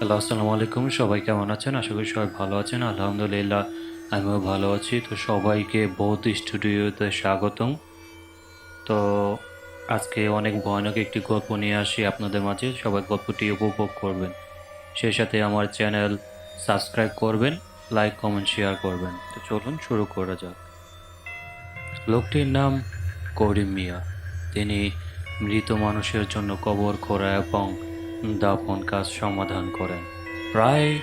Hello, আসসালামু আলাইকুম। সবাই কেমন আছেন? আশা করি সবাই ভালো আছেন। আলহামদুলিল্লাহ, আমিও ভালো আছি। তো সবাইকে বহুত স্টুডিওতে স্বাগতম। তো আজকে অনেক ভয়ানক একটি গল্প নিয়ে আসি আপনাদের মাঝে। সবাই গল্পটি উপভোগ করবেন। সেই সাথে আমার চ্যানেল সাবস্ক্রাইব করবেন, লাইক, কমেন্ট, শেয়ার করবেন। তো চলুন শুরু করা যাক। লোকটির নাম করিম মিয়া। তিনি মৃত মানুষের জন্য কবর খোঁড়া এবং দাফন কাজ সমাধান করেন। প্রায়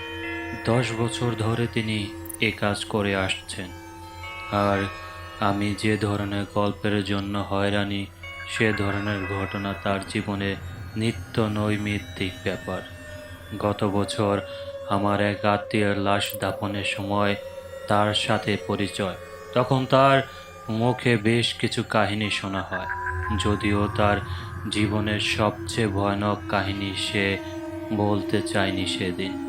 দশ বছর ধরে তিনি এ কাজ করে আসছেন। আর আমি যে ধরনের গল্পের জন্য হয়রানি, সে ধরনের ঘটনা তার জীবনে নিত্য নৈমিত্তিক ব্যাপার। গত বছর আমার এক আত্মীয়ের লাশ দাফনের সময় তার সাথে পরিচয়। তখন তার মুখে বেশ কিছু কাহিনী শোনা হয়, যদিও তার জীবনের সবচেয়ে ভয়ানক কাহিনী সে বলতে চায়নি সেদিন।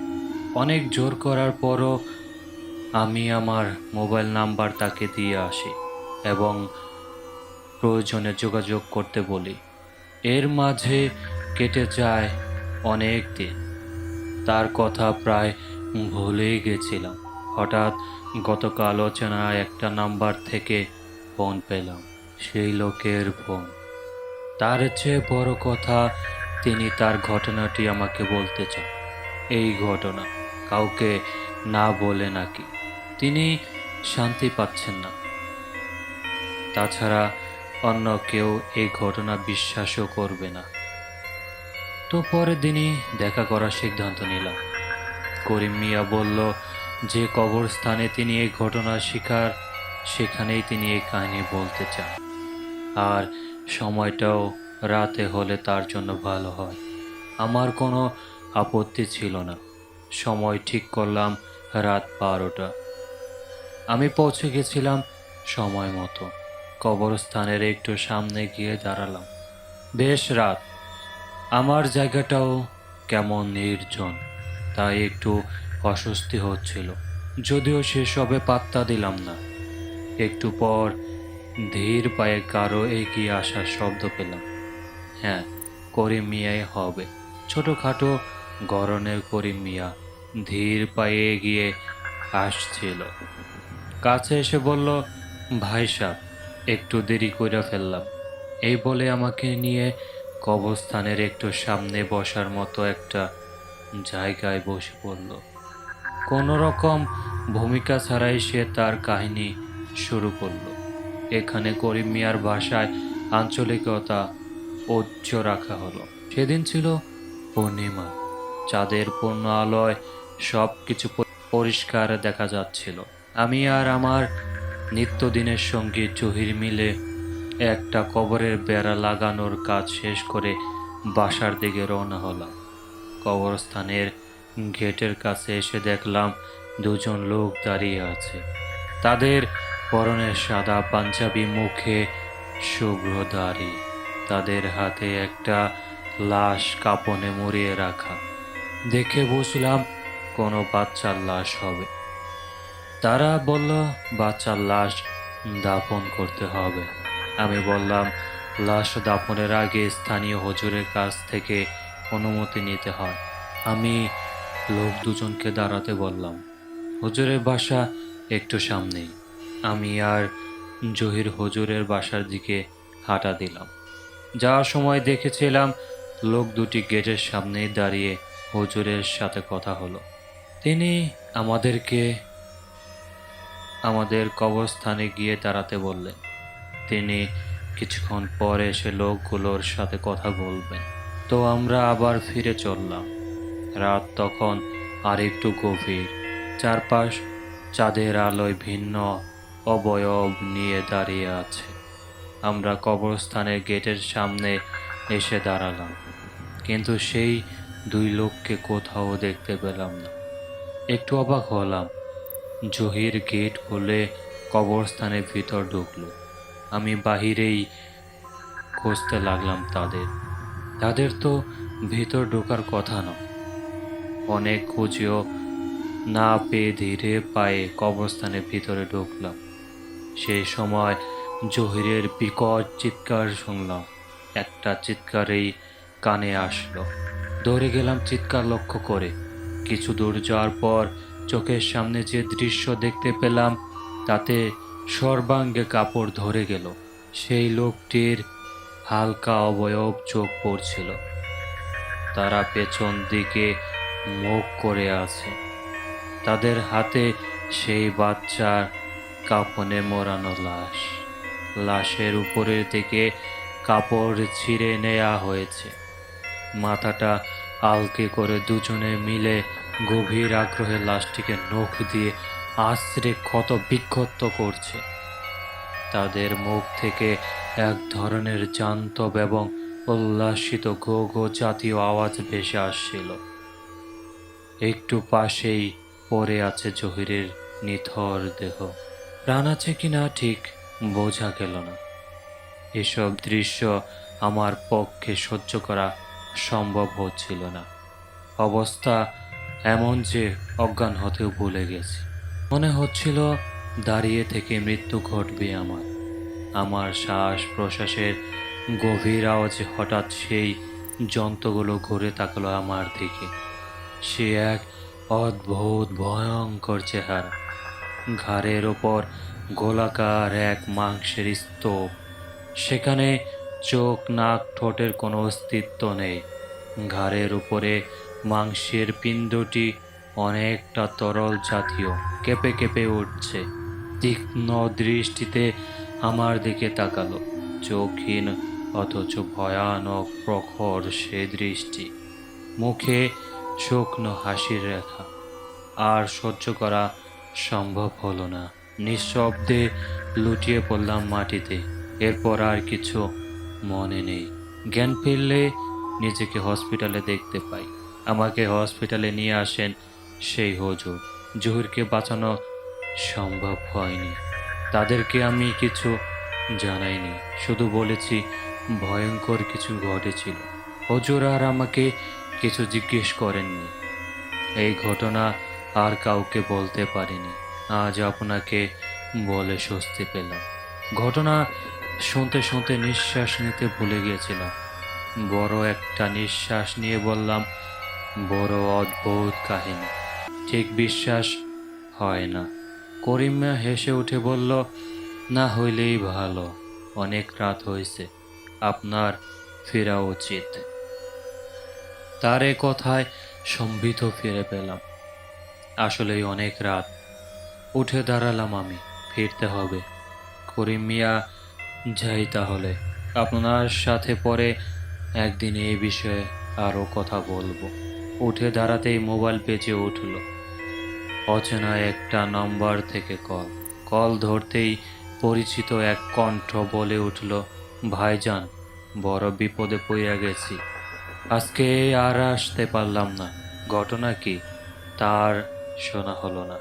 অনেক জোর করার পরও আমি আমার মোবাইল নাম্বার তাকে দিয়ে আসি এবং প্রয়োজনে যোগাযোগ করতে বলি। এর মাঝে কেটে যায় অনেক দিন। তার কথা প্রায় ভুলেই গেছিলাম। হঠাৎ গতকাল অচেনা একটা নাম্বার থেকে ফোন পেলাম। সেই লোকের ফোন। তার চেয়ে বড় কথা তিনি তার ঘটনাটি আমাকে বলতে চান। এই ঘটনা কাউকে না বলে নাকি? তিনি শান্তি পাচ্ছেন না। তাছাড়া অন্য কেউ এই ঘটনা বিশ্বাসও করবে না। তো পরের দিনই দেখা করার সিদ্ধান্ত নিলাম। করিম মিয়া বলল, যে কবরস্থানে তিনি এই ঘটনার শিকার, সেখানেই তিনি এই কাহিনী বলতে চান। আর সময়টাও রাতে হলে তার জন্য ভালো হয়। আমার কোনো আপত্তি ছিল না। সময় ঠিক করলাম রাত বারোটা। আমি পৌঁছে গেছিলাম সময় মতো। কবরস্থানের একটু সামনে গিয়ে দাঁড়ালাম। বেশ রাত। আমার জায়গাটাও কেমন নির্জন, তাই একটু অস্বস্তি হচ্ছিল। যদিও সেসবে পাত্তা দিলাম না। একটু পর ধীর পায়ে কারও এগিয়ে আসার শব্দ পেলাম। হ্যাঁ করিম মিয়াই হবে। ছোটোখাটো গরনের করিম মিয়া ধীর পায়ে এগিয়ে আসছিল। কাছে এসে বলল, ভাই সাহ একটু দেরি করে ফেললাম। এই বলে আমাকে নিয়ে কবরস্থানের একটু সামনে বসার মতো একটা জায়গায় বসে পড়ল। কোনো রকম ভূমিকা ছাড়াই সে তার কাহিনী শুরু করল। এখানে করিম মিয়ার ভাষায় আঞ্চলিকতা উচ্চ রাখা হলো। সেদিন ছিল পূর্ণিমা। চাঁদের পূর্ণ আলোয় সব কিছু পরিষ্কার দেখা যাচ্ছিল। আমি আর আমার নিত্যদিনের সঙ্গী জহির মিলে একটা কবরের বেড়া লাগানোর কাজ শেষ করে বাসার দিকে রওনা হলাম। কবরস্থানের গেটের কাছে এসে দেখলাম দুজন লোক দাঁড়িয়ে আছে। তাদের পরনের সাদা পাঞ্জাবি মুখে শুভ্র তাদের হাতে একটা লাশ কাপনে মুড়িয়ে রাখা। দেখে বুঝলাম কোনো বাচ্চার লাশ হবে। তারা বলল, বাচ্চার লাশ দাফন করতে হবে। আমি বললাম, লাশ দাফনের আগে স্থানীয় হজুরের কাছ থেকে অনুমতি নিতে হয়। আমি লোক দুজনকে দাঁড়াতে বললাম। হুজুরের বাসা একটু সামনেই। আমি আর জহির হুজুরের বাসার দিকে হাঁটা দিলাম। যাওয়ার সময় দেখেছিলাম লোক দুটি গেটের সামনেই দাঁড়িয়ে হুজুরের সাথে কথা হলো। তিনি আমাদেরকে আমাদের কবরস্থানে গিয়ে দাঁড়াতে বললেন। তিনি কিছুক্ষণ পরে এসে লোকগুলোর সাথে কথা বলবেন। তো আমরা আবার ফিরে চললাম। রাত তখন আর একটু গভীর। চারপাশ চাঁদের আলোয় ভিন্ন অবয়ব নিয়ে দাঁড়িয়ে আছে। আমরা কবরস্থানের গেটের সামনে এসে দাঁড়ালাম, কিন্তু সেই দুই লোককে কোথাও দেখতে পেলাম না। একটু অবাক হলাম, জহির গেট খুলে কবরস্থানের ভিতর ঢুকলো। আমি বাহিরেই খুঁজতে লাগলাম তাদের। তাদের তো ভিতর ঢোকার কথা নয়। অনেক খুঁজেও না পেয়ে ধীরে পায়ে কবরস্থানের ভিতরে ঢুকলাম। সেই সময় জহিরের বিকট চিৎকার শুনলাম। একটা চিৎকারেই কানে আসলো। দৌড়ে গেলাম চিৎকার লক্ষ্য করে। কিছু দূর যাওয়ার পর চোখের সামনে যে দৃশ্য দেখতে পেলাম, তাতে সর্বাঙ্গে কাপড় ধরে গেল। সেই লোকটির হালকা অবয়ব চোখ পড়ছিল। তারা পেছন দিকে মুখ করে আছে। তাদের হাতে সেই বাচ্চার কাফনে মোড়ানো লাশ। লাশের উপরের দিকে কাপড় ছিঁড়ে নেওয়া হয়েছে। মাথাটা আলকে করে দুজনে মিলে গভীর আগ্রহে লাশটিকে নখ দিয়ে আশ্রে ক্ষত বিক্ষত করছে। তাদের মুখ থেকে এক ধরনের জান্তব এবং উল্লাসিত গো গো জাতীয় আওয়াজ ভেসে আসছিল। একটু পাশেই পড়ে আছে জহিরের নিথর দেহ। প্রাণ আছে কিনা ঠিক বোঝা গেল না। এসব দৃশ্য আমার পক্ষে সহ্য করা সম্ভব হচ্ছিল না। অবস্থা এমন যে অজ্ঞান হতেও ভুলে গেছি। মনে হচ্ছিল দাঁড়িয়ে থেকে মৃত্যু ঘটবে আমার। আমার শ্বাস প্রশ্বাসের গভীর আওয়াজে হঠাৎ সেই যন্ত্রগুলো ঘুরে তাকালো আমার দিকে। সে এক অদ্ভুত, ভয়ঙ্কর চেহারা। ঘাড়ের ওপর গোলাকার এক মাংসের স্তূপ। সেখানে চোখ, নাক, ঠোঁটের কোনো অস্তিত্ব নেই। ঘাড়ের উপরে মাংসের পিণ্ডটি অনেকটা তরল জাতীয়, কেঁপে কেঁপে উঠছে। তীক্ষ্ণ দৃষ্টিতে আমার দিকে তাকালো। চোখহীন, অথচ ভয়ানক, প্রখর সে দৃষ্টি। মুখে শুকনো হাসির রেখা। আর সহ্য করা সম্ভব হলো না। নিঃশব্দে লুটিয়ে পড়লাম মাটিতে। এরপর আর কিছু মনে নেই। জ্ঞান ফিরলে নিজেকে হসপিটালে দেখতে পাই। আমাকে হসপিটালে নিয়ে আসেন সেই হজুর। জহুরকে বাঁচানো সম্ভব হয়নি। তাদেরকে আমি কিছু জানাইনি। শুধু বলেছি, ভয়ঙ্কর কিছু ঘটেছিল। হজুর আর আমাকে কিছু জিজ্ঞেস করেননি। এই ঘটনা আর কাউকে বলতে পারিনি। আজ আপনাকে বলে স্বস্তি পেলাম। ঘটনা শুনতে শুনতে নিঃশ্বাস নিতে ভুলে গিয়েছিলাম। বড় একটা নিঃশ্বাস নিয়ে বললাম, বড় অদ্ভুত কাহিনী। ঠিক বিশ্বাস হয় না। করিমা হেসে উঠে বলল, না হইলেই ভালো। অনেক রাত হয়েছে আপনার ফেরা উচিত। তার এ কথায় সম্বিত ফিরে পেলাম। আসলেই অনেক রাত। উঠে দাঁড়ালাম আমি, ফিরতে হবে। করিম মিয়া, যাই তাহলে। আপনার সাথে পরে একদিন এই বিষয়ে আরও কথা বলব। উঠে দাঁড়াতেই মোবাইল বেজে উঠল। অচেনা একটা নম্বর থেকে কল। কল ধরতেই পরিচিত এক কণ্ঠ বলে উঠল, ভাইজান, বড় বিপদে পড়িয়া গেছি। আজকে আর আসতে পারলাম না। ঘটনা কি? তার শোনা হলো না।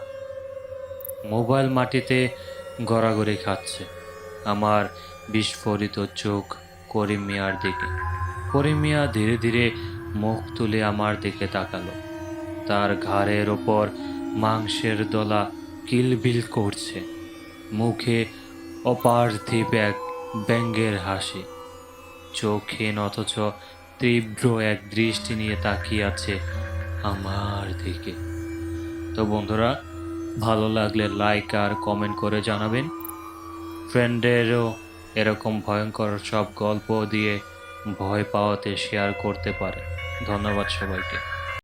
মোবাইল মাটিতে গড়াগড়ি খাচ্ছে আমার বিস্ফোরিত চোখ করিম মিয়ার দিকে। করিম মিয়া ধীরে ধীরে মুখ তুলে আমার দিকে তাকালো। তার ঘাড়ের ওপর মাংসের দলা কিলবিল করছে। মুখে অপার্থিব এক ব্যঙ্গের হাসি। চোখহীন অথচ তীব্র এক দৃষ্টি নিয়ে তাকিয়ে আছে আমার দিকে। তো বন্ধুরা, ভালো লাগলে লাইক আর কমেন্ট করে জানাবেন। ফ্রেন্ডেরও এরকম ভয়ঙ্কর সব গল্প দিয়ে ভয় পাওয়াতে শেয়ার করতে পারে। ধন্যবাদ সবাইকে।